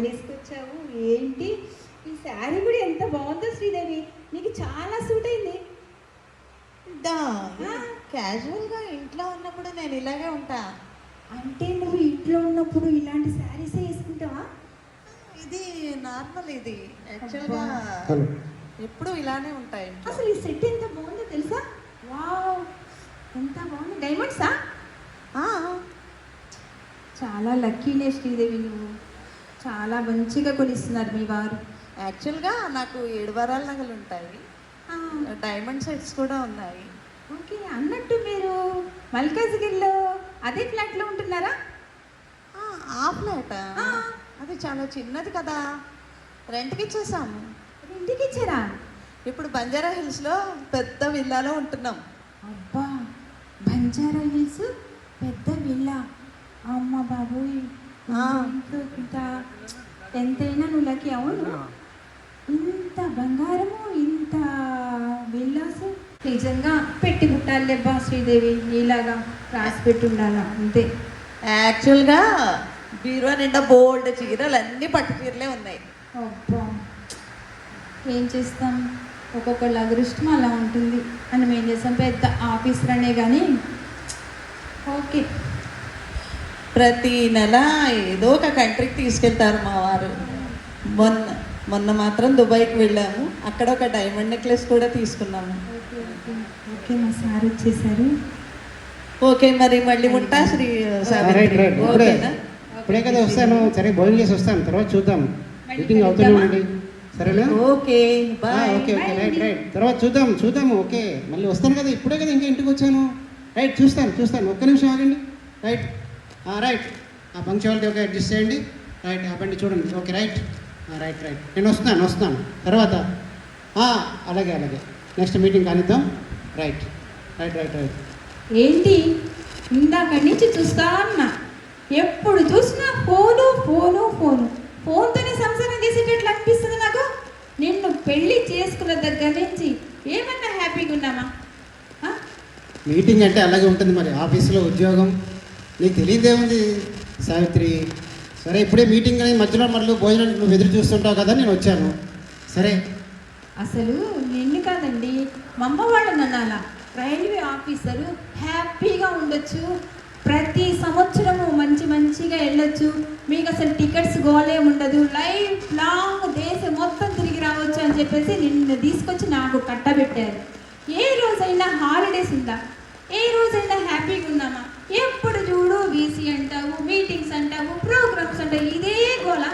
శారీ వేసుకొచ్చావు? ఏంటి? ఈ శారీ కూడా ఎంత బాగుందో శ్రీదేవి. నీకు చాలా సూట్ అయింది. క్యాజువల్గా ఇంట్లో ఉన్నప్పుడు నేను ఇలాగే ఉంటా. అంటే నువ్వు ఇంట్లో ఉన్నప్పుడు ఇలాంటి శారీసే వేసుకుంటావా? ఇది నార్మల్ ఇది. యాక్చువల్గా ఎప్పుడు ఇలానే ఉంటాయి అసలు ఈ సెట్ ఎంత బాగుందో తెలుసా? వావ్. ఎంత బాగుంది. డైమండ్సా ఆ, చాలా లక్కీనే శ్రీదేవి నువ్వు. చాలా మంచిగా కొనిస్తున్నారు మీ వారు. యాక్చువల్గా నాకు ఏడు వారాల నగలు ఉంటాయి. డైమండ్ సెట్స్ కూడా ఉన్నాయి. ఓకే అన్నట్టు మీరు మల్కాజ్గిరిలో అదే ఫ్లాట్లో ఉంటున్నారా? ఆ, ఫ్లాట్. అది చాలా చిన్నది కదా. రెంట్కి ఇచ్చేసాము. ఇంటికి ఇచ్చారా? ఇప్పుడు బంజారా హిల్స్లో పెద్ద విల్లాలో ఉంటున్నాం. అబ్బా బంజారా హిల్స్ పెద్ద విల్లా. అమ్మ బాబోయ్. ఇంత ఎంతైనా నువ్వు లక్కీ అవును ఇంత బంగారము ఇంత విల్లాస్. నిజంగా పెట్టి పుట్టాలెబ్బా శ్రీదేవి నీలాగా రాసి పెట్టి ఉండాలా అంతే. యాక్చువల్గా బీరువా నిండా బోల్డ్ చీరలు అన్నీ పట్టు చీరలే ఉన్నాయి. అబ్బా. ఏం చేస్తాం? ఒక్కొక్కళ్ళ అదృష్టం అలా ఉంటుంది. మనం ఏం చేస్తాం? పెద్ద ఆఫీసర్ అనే కానీ ఓకే. ప్రతి నెల ఏదో ఒక కంట్రీకి తీసుకెళ్తారు మా వారు. మొన్న మొన్న మాత్రం దుబాయ్కి వెళ్ళాము. అక్కడ ఒక డైమండ్ నెక్లెస్ కూడా తీసుకున్నాము. ఓకే ఓకే ఓకే మా సార్ వచ్చేసారు. ఓకే మరి మళ్ళీ ఉంటా శ్రీ ఓకేనా? ఇప్పుడే కదా వస్తాను. సరే భోజనం చేసి వస్తాను. తర్వాత చూద్దాం. మీటింగ్ అవుతూనే కలుద్దామా? ఉండండి. సరేనా? Okay bye okay okay right. Right. తర్వాత చూద్దాం చూద్దాము ఓకే మళ్ళీ వస్తాను కదా. ఇప్పుడే కదా ఇంకా ఇంటికి వచ్చాను. రైట్ చూస్తాను చూస్తాను. ఒక్క నిమిషం ఆగండి. రైట్. రైట్ ఆ పంక్చువాలిటీ ఒక అడ్జస్ట్ చేయండి. రైట్ ఆ బండి చూడండి. ఓకే రైట్ రైట్ రైట్ నేను వస్తున్నాను వస్తాను తర్వాత అలాగే అలాగే. నెక్స్ట్ మీటింగ్ కానిద్దాం. రైట్ రైట్ రైట్ రైట్ ఏంటి? ఇందాక నుంచి చూస్తా ఉన్నా. ఎప్పుడు చూసినా ఫోను ఫోను ఫోను. ఫోన్తోనే సంసారం చేసేటట్లు అనిపిస్తుంది నాకు. నిన్ను పెళ్ళి చేసుకున్న దగ్గర నుంచి ఏమన్నా హ్యాపీగా ఉన్నామా? మీటింగ్ అంటే అలాగే ఉంటుంది మరి. ఆఫీసులో ఉద్యోగం నీకు తెలియదేముంది సావిత్రి? సరే ఇప్పుడే మీటింగ్ అని మధ్యలో మళ్ళీ భోజనానికి నువ్వు ఎదురు చూస్తుంటావు కదా నేను వచ్చాను. సరే. అసలు నిన్ను కాదండి మా అమ్మ వాళ్ళని అనాలా? రైల్వే ఆఫీసరు హ్యాపీగా ఉండొచ్చు. ప్రతి సంవత్సరము మంచి మంచిగా వెళ్ళొచ్చు. మీకు అసలు టికెట్స్ గోలే ఉండదు. లైఫ్ లాంగ్ దేశం మొత్తం తిరిగి రావచ్చు అని చెప్పేసి నిన్ను తీసుకొచ్చి నాకు కట్టబెట్టారు. ఏ రోజైనా హాలిడేస్ ఉందా? ఏ రోజైనా హ్యాపీగా ఉన్నామా? ఎప్పుడు చూడు వీసీ అంటావు మీటింగ్స్ అంటావు ప్రోగ్రామ్స్ అంటావు ఇదే గోల.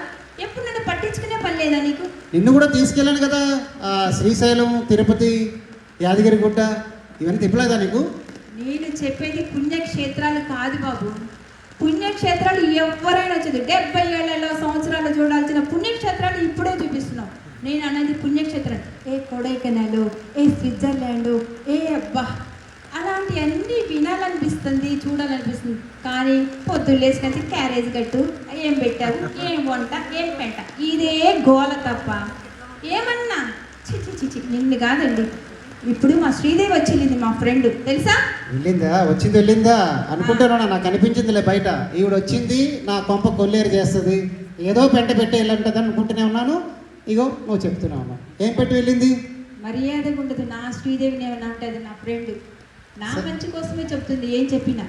ఎప్పుడు నన్ను పట్టించుకునే పని లేదా నీకు? నిన్ను కూడా తీసుకెళ్ళాను కదా ఆ, శ్రీశైలం తిరుపతి యాదగిరిగుట్ట ఇవన్నీ తిప్పలేదా నీకు? నేను చెప్పేది పుణ్యక్షేత్రాలు కాదు బాబు. పుణ్యక్షేత్రాలు ఎవరైనా వచ్చేది. డెబ్బై ఏళ్ళలో సంవత్సరాలు చూడాల్సిన పుణ్యక్షేత్రాలు ఇప్పుడే చూపిస్తున్నాం నేను అన్నది పుణ్యక్షేత్రం. ఏ కొడైకెనాలు ఏ స్విట్జర్లాండ్ ఏ అబ్బా. అలాంటివన్నీ వినాలనిపిస్తుంది చూడాలనిపిస్తుంది. కానీ పొద్దున్న లేసుకంటే క్యారేజ్ కట్టు ఏం పెట్టావు ఏం వంట ఏం పెంట. ఇదే గోల తప్ప. ఏమన్నా? చిచి చిచి నిన్ను కాదండి. ఇప్పుడు మా శ్రీదేవి వచ్చింది మా ఫ్రెండ్. తెలుసా? వెళ్ళిందా? వచ్చింది వెళ్ళిందా? అనుకుంటున్నా నాకు అనిపించిందిలే బయట. ఈవిడ వచ్చింది నా కొంప కొల్లేరు చేస్తుంది. ఏదో పెంట పెట్టి వెళ్ళంటది అనుకుంటూనే ఉన్నాను. ఇగో నువ్వు చెప్తూనే ఉన్నావు ఏం పెట్టి వెళ్ళింది? మర్యాదగా ఉండదు నా శ్రీదేవిని ఏమన్నా అంటే అది నా ఫ్రెండ్. నా మంచి కోసమే చెప్తుంది ఏం చెప్పినా.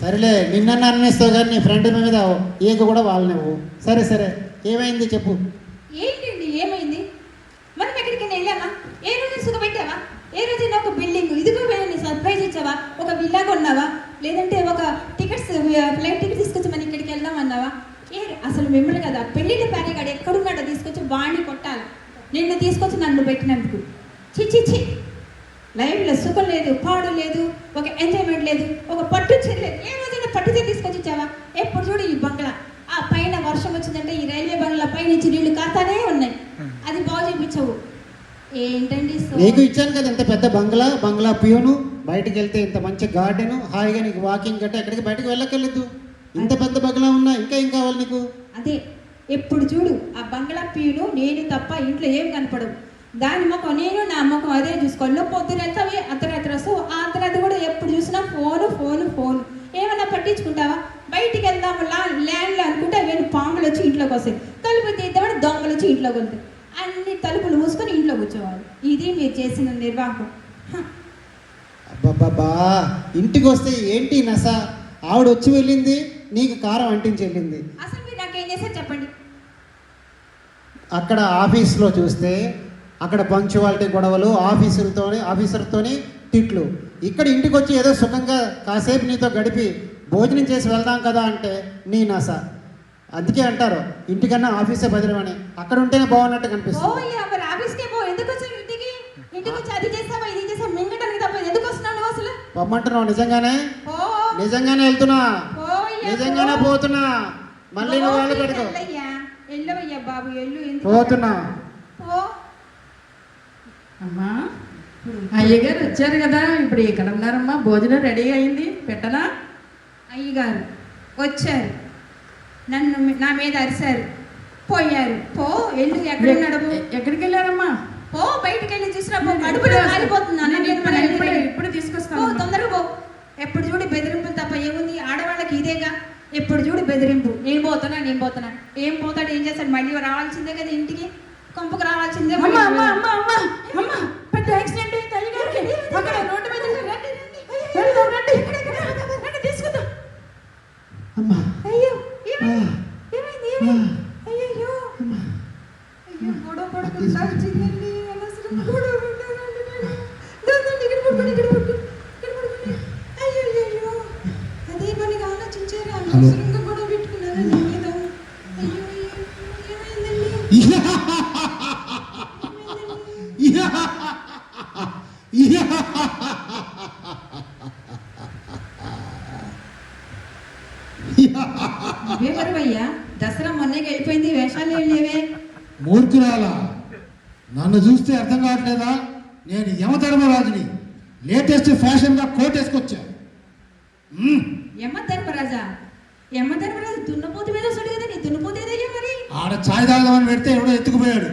సరేలే నిన్న అన్నేస్తావు కానీ నీ ఫ్రెండ్ మీద ఈగ కూడా వాళ్ళనివ్వు సరే సరే ఏమైంది చెప్పు. ఏంటండి ఏమైంది? మనం ఎక్కడికైనా వెళ్ళామా? ఏ రోజు సుఖపెట్టావా ఏ రోజైనా ఒక బిల్డింగ్ ఇదిగో వెళ్ళని సర్ప్రైజ్ ఇచ్చావా? ఒక విల్లా కొన్నావా? లేదంటే ఒక టికెట్స్ ఫ్లైట్ టికెట్ తీసుకొచ్చి మనం ఇక్కడికి వెళ్దాం అన్నావా? ఏ అసలు మిమ్మల్ని కదా పెళ్ళిళ్ళ ప్యారేగాడు ఎక్కడున్నాడో తీసుకొచ్చి వాడిని కొట్టాలి. నిన్ను తీసుకొచ్చి నన్ను పెట్టినందుకు. చి చి చి లైఫ్లో సుఖం లేదు పాడు లేదు ఒక ఎంజాయ్మెంట్ లేదు ఒక పట్టు చీర లేదు. ఏ రోజైనా పట్టు చీర తీసుకొచ్చి ఇచ్చావా? ఎప్పుడు చూడు ఈ బంగ్లా. ఆ పైన వర్షం వచ్చిందంటే ఈ రైల్వే బంగ్లా పై నుంచి నీళ్ళు కాస్తానే ఉన్నాయి. అది బాగు చూపించవు ఏంటండి సో? నీకు ఇచ్చాను కదా ఇంత పెద్ద బంగ్లా బంగ్లా ప్యూను. బయటికి వెళ్తే ఇంత మంచి గార్డెన్. హాయిగా నీకు వాకింగ్ గట్ట ఎక్కడికి బయటకు వెళ్ళక్కర్లేదు. ఇంత పెద్ద బంగ్లా ఉన్నా ఇంకా ఏం కావాలి నీకు? అదే. ఎప్పుడు చూడు ఆ బంగ్లా పీను నేను తప్ప ఇంట్లో ఏం కనపడవు. దాని ముఖం నేను నా ముఖం అదే చూసుకోవాలి. నువ్వు పొద్దున వెళ్తావి అర్ధరాత్రి వస్తావు. ఆ అర్ధరాత్రి కూడా ఎప్పుడు చూసినా ఫోను ఫోను ఫోను. ఏమన్నా పట్టించుకుంటావా? బయటికి వెళ్దాము లా ల్యాండ్లో అనుకుంటే అవి పాములు వచ్చి ఇంట్లోకి వస్తాయి. తలుపు తీద్దామని దొంగలు వచ్చి ఇంట్లోకి వెళ్తాయి అన్ని తలుపులు మూసుకొని ఇంట్లో కూర్చోవాలి. ఇది మీరు చేసిన నిర్వాహకం. హ. అబ్బబ్బబ్బా ఇంటికి వస్తే ఏంటి నస? ఆవిడ వచ్చి వెళ్ళింది నీకు కారం అంటించి వెళ్ళింది. అసలు మీరు నాకేం చేశారు చెప్పండి. అక్కడ ఆఫీస్లో చూస్తే అక్కడ పంక్చువాలిటీ గొడవలు ఆఫీసులతోనే ఆఫీసర్తోనే తిట్లు. ఇక్కడ ఇంటికి వచ్చి ఏదో సుఖంగా కాసేపు నీతో గడిపి భోజనం చేసి వెళ్దాం కదా అంటే నీ నస. అందుకే అంటారు ఇంటికన్నా ఆఫీసే భద్రమని అక్కడ ఉంటేనే బాగున్నట్టు కనిపిస్తుంది. పొమ్మంటున్నావు నిజంగానే? నిజంగానే వెళ్తున్నా? నిజంగానే. పోతున్నా? మళ్ళీ నువ్వు వాళ్ళు పెట్టుకో పోతున్నా. అమ్మా అయ్యగారు వచ్చారు కదా ఇప్పుడు ఎక్కడ ఉన్నారమ్మా భోజనం రెడీ అయింది పెట్టనా? అయ్యగారు వచ్చారు. నన్ను నా మీద అరిశారు. పోయారు. పో ఎల్లు ఎక్కడ నడవు ఎ- ఎక్కడికి వెళ్ళారమ్మా? పో బయటికి వెళ్ళి చూసినా పో కడుపులో కాలిపోతుంది అన్నం నేను తినమని ఇప్పుడు తీసుకొస్తాను తొందరగా పో. ఎప్పుడు చూడు బెదిరింపులు తప్ప ఏముంది? ఆడవాళ్ళకి ఇదేగా. ఎప్పుడు చూడు బెదిరింపు. నేను పోతున్నా నేను పోతున్నా. ఏం పోతాడు ఏం చేస్తాడు? మళ్ళీ రావాల్సిందే కదా ఇంటికి? కొంపకు రావాల్సిందే అమ్మా అమ్మా అమ్మా అమ్మా. యాక్సిడెంట్ అయింది. అయ్యగారికి అక్కడ రోడ్డు మీద రండి, రండి, రండి. వెళ్దాం, రండి. రండి, తీసుకుందాం అమ్మా. అయ్యో ఏమైంది అయ్యయ్యో. అయ్యో గొడవ పడుకుంటా వచ్చిందండి అనవసరం గొడవ ఆలోచించారు? అనవసరంగా గొడవ పెట్టుకున్నానండి మీద అయ్యో అయ్యో ఏమైందండి నన్ను చూస్తే అర్థం కావట్లేదా? నేను యమధర్మరాజుని లేటెస్ట్ ఫ్యాషన్గా కోట్ వేసుకొచ్చా. దున్నపోతు మీద కదా నీ దున్నపోతు ఏదయ్యా మరి. ఆడ ఛాయ్ తాగదామని పెడితే ఎవడో ఎత్తుకుపోయాడు.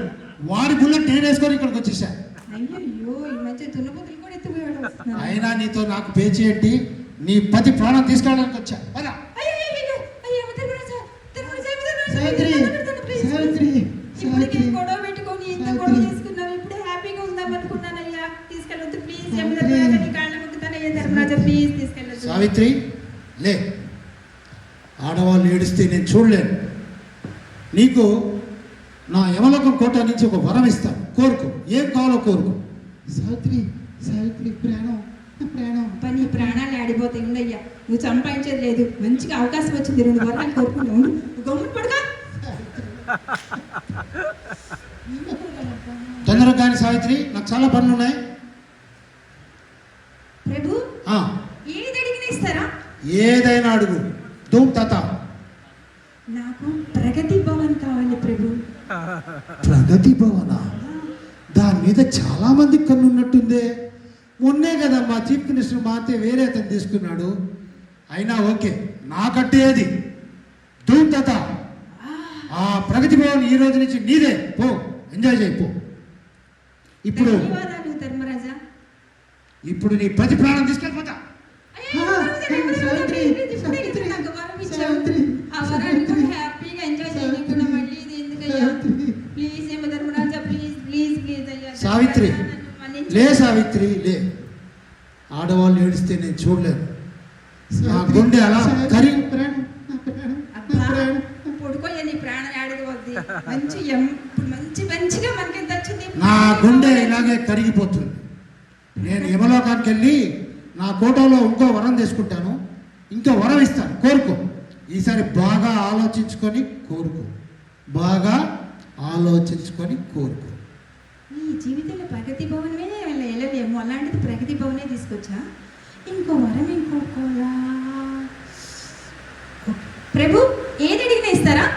వాడి బుల్లెట్ నేను వేసుకొని ఇక్కడికి వచ్చేసా. అయ్యయ్యో ఈ మధ్య దున్నపోతులు కూడా వస్తున్నారు. అయినా నీతో నాకు ఎట్టి నీ పతి ప్రాణం తీసుకెళ్ళడానికి వచ్చా పద అయ్యయ్యయ్యో, అయ్యో, యమ ధర్మరాజా, ధర్మరాజా, యమ ధర్మరాజా, సావిత్రి, ధర్మరాజా, please, సావిత్రి, ఇప్పటికే సావిత్రి. గొడవ పెట్టుకొని ఇంత సావిత్రి. గొడవ చేసుకున్నావు ఇప్పుడే హ్యాపీగా ఉందాం అనుకున్నానయ్యా తీసుకెళ్ళొద్దు ప్లీజ్ యమ సావిత్రి. ధర్మరాజా నీ కాళ్ళ మొక్కుతానయ్యా ధర్మరాజా ప్లీజ్ తీసుకెళ్ళొద్దు సావిత్రి లే ఆడవాళ్ళు ఏడిస్తే నేను చూడలేను. నీకు నా యమలోకం కోట నుంచి ఒక వరం ఇస్తాను కోరుకో. ఏం కావాలో కోరుకో. సావిత్రి సావిత్రి ప్రాణం ప్రాణం. అబ్బా, నీ ప్రాణాలు ఆడిపోతాయి ఉండయ్యా నువ్వు సంపాదించేది లేదు. మంచిగా అవకాశం వచ్చింది రెండు వరాలు కోరుకున్నావు పడుగా తొందరగా కానీ సావిత్రి నాకు చాలా పనులు ఉన్నాయి ప్రభు ఆ, ఏది అడిగినా ఇస్తారా ఏదైనా అడుగు. ధూమ్ తాత. నాకు ప్రగతి భవన్ కావాలి ప్రభు. ప్రగతి భవన? దాని మీద చాలా మంది కన్నున్నట్టుందే. మొన్నే కదా మా చీఫ్ మినిస్టర్ మాతే వేరే అతను తీసుకున్నాడు. అయినా ఓకే నాకంటే అది. ధూమ్ తాత. ఆ ప్రగతి భవన్ ఈ రోజు నుంచి నీదే. పో ఎంజాయ్ చేయి పో. ఇప్పుడు ఇప్పుడు నీ ప్రతి ప్రాణం తీసుకెళ్ళిపోతా. సావిత్రి. లే సావిత్రి లే ఆడవాళ్ళు ఏడిస్తే నేను చూడలేను నా గుండె అలా కరి నా గుండె ఇలాగే కరిగిపోతుంది నేను యమలోకానికి వెళ్ళి నా కోటలో ఇంకో వరం తీసుకుంటాను. ఇంకో వరం ఇస్తాను. కోరుకో. ఈసారి బాగా ఆలోచించుకొని కోరుకో. బాగా ఆలోచించుకొని కోరుకో. నీ జీవితంలో ప్రగతి భవనమే వెళ్ళలేము. అలాంటిది ప్రగతి భవనే తీసుకొచ్చా? ఇంకో వరం ఇంకోలా ప్రభు ఏది అడిగినా ఇస్తారా?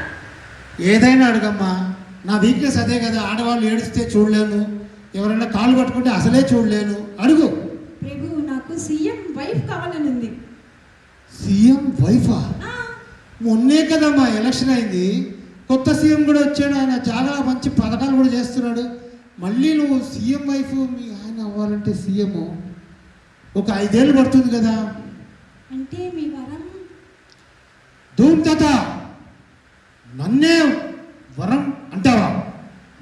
ఏదైనా అడగమ్మా. నా వీక్నెస్ అదే కదా. ఆడవాళ్ళు ఏడిస్తే చూడలేను ఎవరైనా కాళ్ళు పట్టుకుంటే అసలే చూడలేను. అడుగు. సీఎం వైఫ్ కావాలనుంది. సీఎం వైఫా? మొన్నే కదా మా ఎలక్షన్ అయింది. కొత్త సీఎం కూడా వచ్చాడు. ఆయన చాలా మంచి పథకాలు కూడా చేస్తున్నాడు. మళ్ళీ నువ్వు సీఎం వైఫ్ మీ ఆయన అవ్వాలంటే సీఎం. ఒక ఐదేళ్ళు పడుతుంది కదా. అంటే మీ వరం? ధూమ్ తాత నన్నే వరం అంటావా?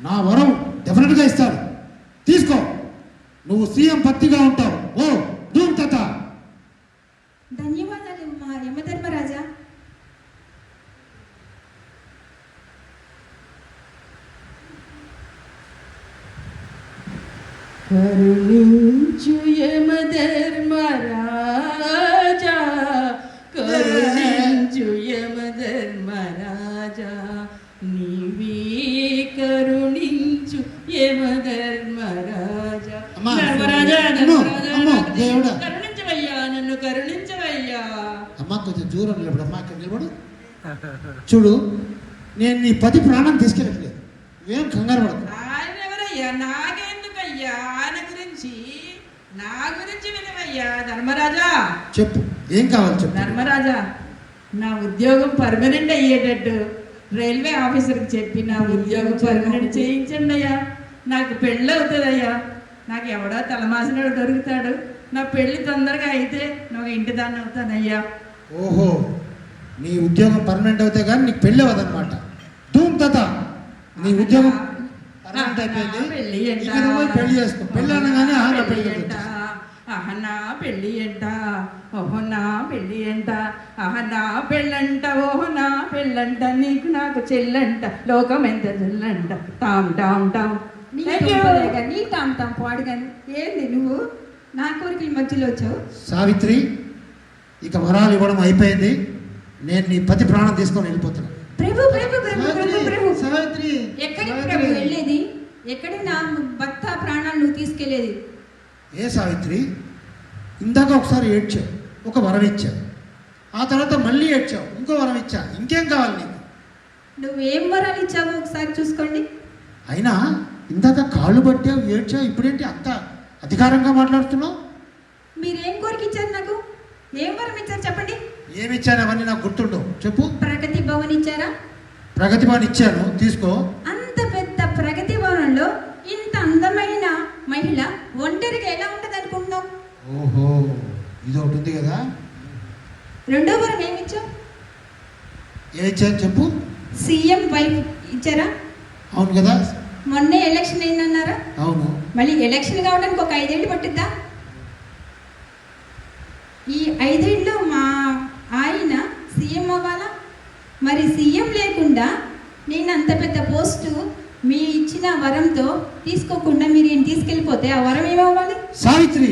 నా వరం డెఫినెట్గా ఇస్తాడు. తీసుకో. నువ్వు సీఎం పత్తిగా ఉంటావు. కరుణించు యమధర్మరాజా కరుణించు యమధర్మరాజా నీవే కరుణించు యమధర్మరాజా. ధర్మరాజా ధర్మరాజా నాకు. కరుణించవయ్యా నన్ను కరుణించవయ్యా. అమ్మ కొంచెం దూరం నిలబడు అమ్మా ఇక్కడ నిలబడు. చూడు నేను నీ పది ప్రాణం తీసుకెళ్ళట్లేదు. ఏం కంగారు పడకు. ఆయన నాకెందుకయ్యా ఆయన గురించి నా గురించి వినవయ్యా ధర్మరాజా. చెప్పు ఏం కావాలి చెప్పు? ధర్మరాజా నా ఉద్యోగం పర్మనెంట్ అయ్యేటట్టు రైల్వే ఆఫీసర్కి చెప్పి నా ఉద్యోగం పర్మనెంట్ చేయించండి అయ్యా. నాకు పెళ్ళి అవుతుందయ్యా. నాకు ఎవడో తలమాసినాడు దొరుకుతాడు. నా పెళ్ళి తొందరగా అయితే నువ్వు ఇంటి దాన్ని అవుతానయ్యా. ఓహో నీ ఉద్యోగం పర్మనెంట్ అవుతే కానీ నీకు పెళ్ళి అవ్వదన్నమాట. ధూమ్ తత నీ ఉద్యోగం అయిపోయింది పోయి పెళ్ళి చేసుకో. పెళ్ళి అనగానే ఆ నా పెళ్ళి. అహనా పెళ్ళి ఎంట ఓహనా పెళ్ళి ఎంట అహనా పెళ్ళంట. ఓహనా పెళ్ళంట. నీకు నాకు చెల్లంట. లోకం ఎంత చెల్లంట టామ్ టామ్ టామ్ నీ Thank you. దుంపదేగా, నీ తాం తాం పాడుగాని ఏంది నువ్వు? నా కోరికల మధ్యలో వచ్చావు. సావిత్రి ఇక వరాలు ఇవ్వడం అయిపోయింది. నేను నీ పతి ప్రాణం తీసుకొని వెళ్ళిపోతున్నా. ప్రభు ప్రభు ప్రభు ప్రభు ప్రభు సావిత్రి ఎక్కడికి ప్రభు వెళ్ళేది? ఎక్కడి నా భర్త ప్రాణాలు నువ్వు తీసుకెళ్ళేది ఏ సావిత్రి? ఇందాక ఒకసారి ఏడ్చావు ఒక వరం ఇచ్చావు ఆ తర్వాత మళ్ళీ ఏడ్చావు ఇంకో వరం ఇచ్చా ఇంకేం కావాలి నీకు? నువ్వేం వరాలు ఇచ్చావో ఒకసారి చూసుకోండి. అయినా ఇందాక కాళ్ళు పట్టావు ఏడ్చావు ఇప్పుడేంటి అంత అధికారంగా మాట్లాడుతున్నావు? మీరేం కోరిక ఇచ్చారు నాకు? ఏం వరం ఇచ్చారు చెప్పండి. ఏమి ఇచ్చాను అవన్నీ నాకు గుర్తుండవు. చెప్పు. ప్రగతి భవన్ ఇచ్చారా ప్రగతి భవన్ ఇచ్చాను తీసుకో. అంత పెద్ద ప్రగతి భవనంలో ఇంత అందమైన మహిళ ఒంటరిగా ఎలా ఉంటది అనుకుంటున్నావు ఓహో ఇది ఒకటి ఉంది కదా. రెండో వరం ఏమి ఇచ్చావు? ఏమి ఇచ్చాను చెప్పు. సీఎం వైఫ్ ఇచ్చారా? అవును కదా. మొన్నే ఎలక్షన్ అయిందన్నారా? అవును. మళ్ళీ ఎలక్షన్ కావడానికి ఒక ఐదేళ్ళు పట్టుద్దా? ఈ ఐదేళ్ళు మా ఆయన సీఎం అవ్వాలా మరి సీఎం లేకుండా నేను అంత పెద్ద పోస్టు మీ ఇచ్చిన వరంతో తీసుకోకుండా మీరు ఏం తీసుకెళ్ళిపోతే ఆ వరం ఏమవ్వాలి? సావిత్రి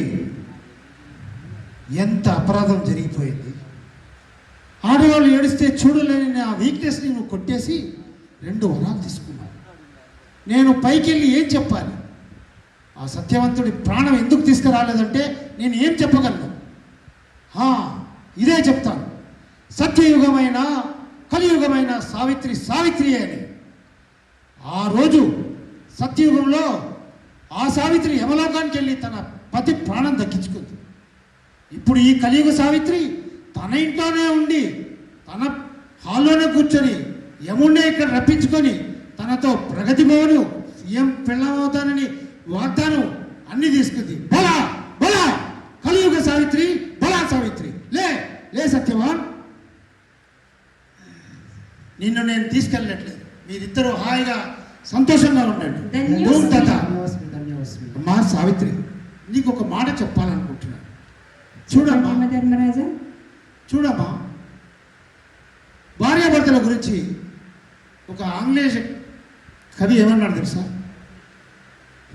ఎంత అపరాధం జరిగిపోయింది. ఆడవాళ్ళు ఏడిస్తే చూడలేని ఆ వీక్నెస్ని నువ్వు కొట్టేసి రెండు వరాలు తీసుకున్నావు. నేను పైకి వెళ్ళి ఏం చెప్పాలి? ఆ సత్యవంతుడి ప్రాణం ఎందుకు తీసుకురాలేదంటే నేను ఏం చెప్పగలను? ఇదే చెప్తాను. సత్యయుగమైన కలియుగమైన సావిత్రి సావిత్రి అని. ఆ రోజు సత్యయుగంలో ఆ సావిత్రి యమలోకానికి వెళ్ళి తన పతి ప్రాణం దక్కించుకుంది. ఇప్పుడు ఈ కలియుగ సావిత్రి తన ఇంట్లోనే ఉండి తన హాల్లోనే కూర్చొని యముణ్ణే ఇక్కడ రప్పించుకొని తనతో ప్రగతి భవను సీఎం పెళ్ళమవుతానని వాగ్దానం అన్ని తీసుకుంది బలా బలా కలియుగ సావిత్రి బలా సావిత్రి లే లే సత్యవాన్ నిన్ను నేను తీసుకెళ్ళట్లేదు. మీరిద్దరూ హాయిగా సంతోషంగా ఉండండి. అమ్మా సావిత్రి నీకు ఒక మాట చెప్పాలనుకుంటున్నాను చూడమ్మా. ధర్మరాజా. చూడమ్మా. భార్యాభర్తల గురించి ఒక ఆంగ్లేయ కవి ఏమన్నాడు తెలుసా?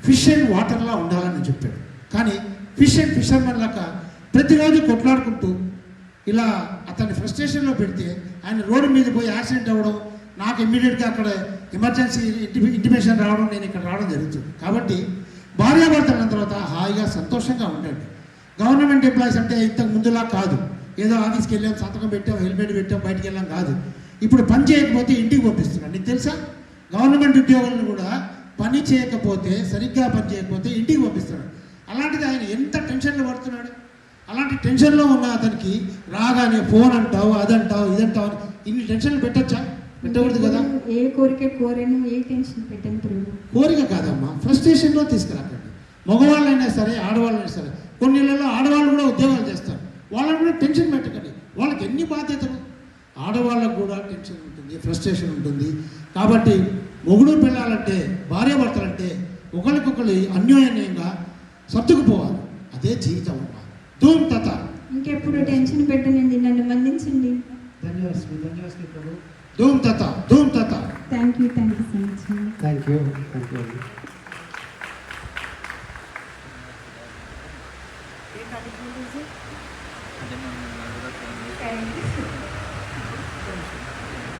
ఫిష్ అండ్ వాటర్లా ఉండాలని చెప్పాడు. కానీ ఫిష్ అండ్ ఫిషర్మెన్ లాగా ప్రతిరోజు కొట్లాడుకుంటూ ఇలా అతన్ని ఫ్రస్ట్రేషన్లో పెడితే ఆయన రోడ్డు మీద పోయి యాక్సిడెంట్ అవ్వడం నాకు ఇమ్మీడియట్గా అక్కడ ఎమర్జెన్సీ ఇంటి ఇంటిమేషన్ రావడం నేను ఇక్కడ రావడం జరుగుతుంది. కాబట్టి భార్యాభర్తలు అయిన తర్వాత హాయిగా సంతోషంగా ఉండండి. గవర్నమెంట్ ఎంప్లాయీస్ అంటే ఇంతకు ముందులా కాదు. ఏదో ఆఫీస్కి వెళ్ళాం సంతకం పెట్టాం హెల్మెట్ పెట్టాం బయటికి వెళ్ళాం కాదు. ఇప్పుడు పని చేయకపోతే ఇంటికి పంపిస్తున్నాడు నీకు తెలుసా? గవర్నమెంట్ ఉద్యోగులను కూడా పని చేయకపోతే సరిగ్గా పని చేయకపోతే ఇంటికి పంపిస్తున్నాడు అలాంటిది ఆయన ఎంత టెన్షన్లు పడుతున్నాడు? అలాంటి టెన్షన్లో ఉన్న అతనికి రాగానే ఫోన్ అంటావు అదంటావు ఇదంటావు అని ఇన్ని టెన్షన్లు పెట్టచ్చా? పెట్టకూడదు కదా? ఏ కోరిక కోరేను ఏ టెన్షన్ పెట్టను కోరిక కాదమ్మా ఫ్రస్ట్రేషన్లో తీసుకురాకండి. మగవాళ్ళైనా సరే ఆడవాళ్ళైనా సరే కొన్ని ఇళ్ళలో ఆడవాళ్ళు కూడా ఉద్యోగాలు చేస్తారు. వాళ్ళని కూడా టెన్షన్ పెట్టకండి. వాళ్ళకి ఎన్ని బాధ్యతలు? ఆడవాళ్ళకు కూడా టెన్షన్ ఉంటుంది ఫ్రస్ట్రేషన్ ఉంటుంది. కాబట్టి మొగుడు పిల్లలంటే భార్యాభర్తలంటే ఒకరికొకరు అన్యోన్యంగా సర్దుకుపోవాలి. ఇదే జీవితం అమ్మా. ధూమ్ తత ఇంకెప్పుడు టెన్షన్ పెట్టనండి నన్ను మన్నించండి. ధన్యవాదాలు ధన్యవాదాలు ప్రభు. ధూమ్ తత ధూమ్ తత thank you thank you so much thank you thank you